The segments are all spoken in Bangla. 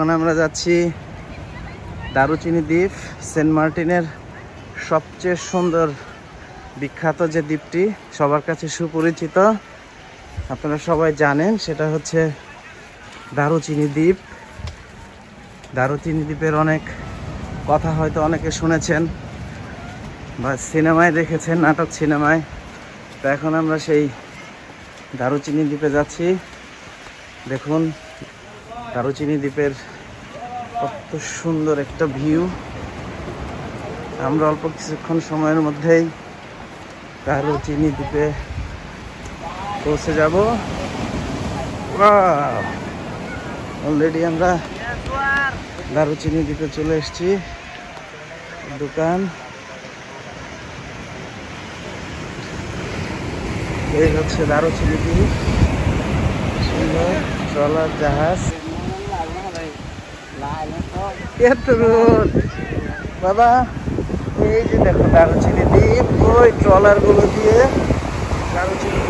এখন আমরা যাচ্ছি দারুচিনি দ্বীপ, সেন্ট মার্টিনের সবচেয়ে সুন্দর বিখ্যাত যে দ্বীপটি, সবার কাছে সুপরিচিত, আপনারা সবাই জানেন, সেটা হচ্ছে দারুচিনি দ্বীপ। দারুচিনি দ্বীপের অনেক কথা হয়তো অনেকে শুনেছেন বা সিনেমায় দেখেছেন, নাটক সিনেমায়। তো এখন আমরা সেই দারুচিনি দ্বীপে যাচ্ছি। দেখুন দারুচিনি দ্বীপের কত সুন্দর একটা ভিউ। আমরা অল্প কিছুক্ষণ সময়ের মধ্যেই দারুচিনি দ্বীপে পৌঁছে যাব। অলরেডি আমরা দারুচিনি দ্বীপে চলে এসেছি। দোকান। এই হচ্ছে দারুচিনি দ্বীপ। সুন্দর ট্রলার জাহাজ। এত রোদ বাবা, এই যে দেখো, দারুচিনি দ্বীপ ওই ট্রলারগুলো দিয়ে দারুচিনি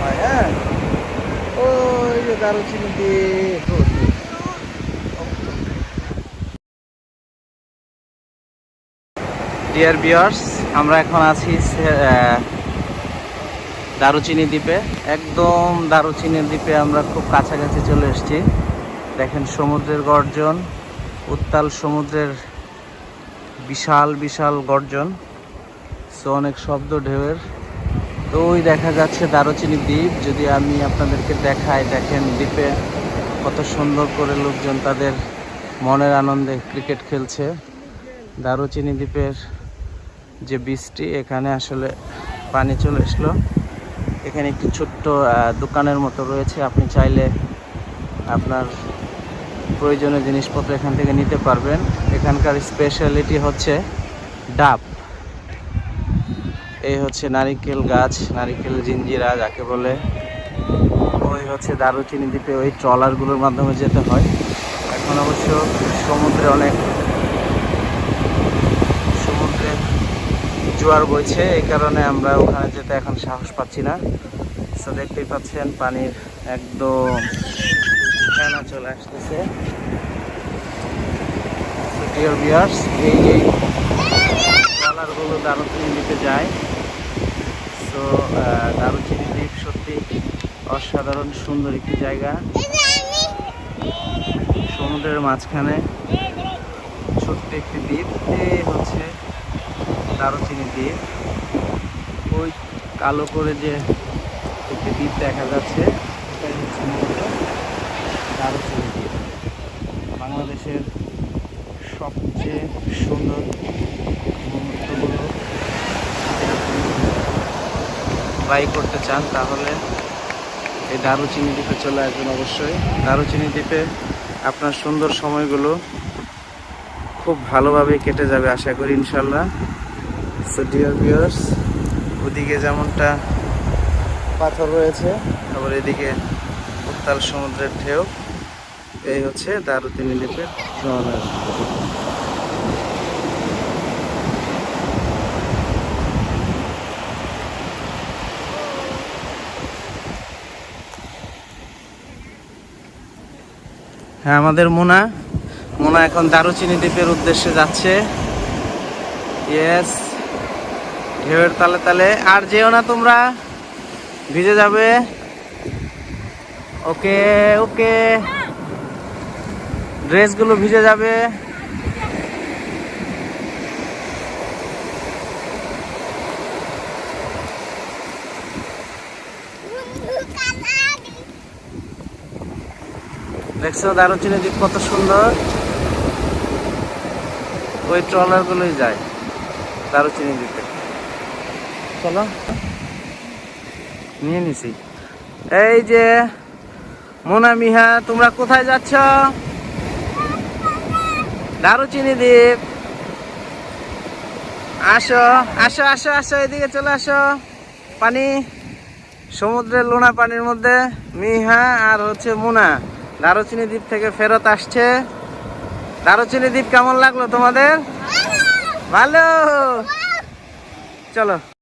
হয় হ্যাঁ? ওই যে দারুচিনি দ্বীপ ডিয়ার বিয়ার্স আমরা এখন আছি দারুচিনি দ্বীপে। একদম দারুচিনি দ্বীপে আমরা খুব কাছাকাছি চলে এসেছি। দেখেন সমুদ্রের গর্জন। উত্তাল সমুদ্রের বিশাল বিশাল গর্জন, সো অনেক শব্দ ঢেউয়ের। তো ওই দেখা যাচ্ছে দারুচিনি দ্বীপ। যদি আমি আপনাদেরকে দেখাই, দেখেন দ্বীপে কত সুন্দর করে লোকজন তাদের মনের আনন্দে ক্রিকেট খেলছে। দারুচিনি দ্বীপের যে বীজটি এখানে আসলে পানি চলে আসলো এখানে একটি ছোট্ট দোকানের মতো রয়েছে। আপনি চাইলে আপনার প্রয়োজনীয় জিনিসপত্র এখান থেকে নিতে পারবেন। এখানকার স্পেশালিটি হচ্ছে ডাব। এই হচ্ছে নারিকেল গাছ, নারিকেল, জিঞ্জিরা, যাকে বলে। ওই হচ্ছে দারুচিনি দ্বীপে ওই ট্রলারগুলোর মাধ্যমে যেতে হয়। এখন অবশ্য সমুদ্রে অনেক সমুদ্রে জোয়ার বইছে, এই কারণে আমরা ওখানে যেতে এখন সাহস পাচ্ছি না। দেখতেই পাচ্ছেন পানির একদম এই দারুচিনি যায়। তো দারুচিনি দ্বীপ সত্যি অসাধারণ, সুন্দর একটি জায়গা। সমুদ্রের মাঝখানে ছোট্ট একটি দ্বীপ। হচ্ছে দারুচিনি দ্বীপ। ওই কালো করে যে একটি দ্বীপ দেখা যাচ্ছে, এটাই হচ্ছে মূলত দারুচিনি দ্বীপ বাংলাদেশের সবচেয়ে সুন্দর মুহূর্তগুলো বাই করতে চান, তাহলে এই দারুচিনি দ্বীপে চলে আসবেন অবশ্যই। দারুচিনি দ্বীপে আপনার সুন্দর সময়গুলো খুব ভালোভাবে কেটে যাবে আশা করি ইনশাল্লাহ সো ডিয়ার ভিউয়ার্স ওদিকে যেমনটা পাথর রয়েছে, আবার এদিকে উত্তাল সমুদ্রের ঢেউ। এই হচ্ছে দারুচিনি দ্বীপের ট্রলার হ্যাঁ আমাদের মোনা। মোনা এখন দারুচিনি দ্বীপের উদ্দেশ্যে যাচ্ছে। ইয়েস ঢেউয়ের তালে তালে আর যেও না তোমরা। ভিজে যাবে। ওকে ওকে ড্রেসগুলো ভিজে যাবে। দেখছ দারুচিনি দ্বীপ কত সুন্দর। ওই ট্রলার গুলোই যায় দারুচিনি দ্বীপে চলো, নিয়ে নিছি। এই যে মোনা মিহা, তোমরা কোথায় যাচ্ছ? দারুচিনি দ্বীপ আসো আসো আসো আসো, এদিকে চলে আসো। পানি, সমুদ্রের লোনা পানির মধ্যে। মিহা আর হচ্ছে মুনা। দারুচিনি দ্বীপ থেকে ফেরত আসছে। দারুচিনি দ্বীপ কেমন লাগল তোমাদের? ভালো। চলো।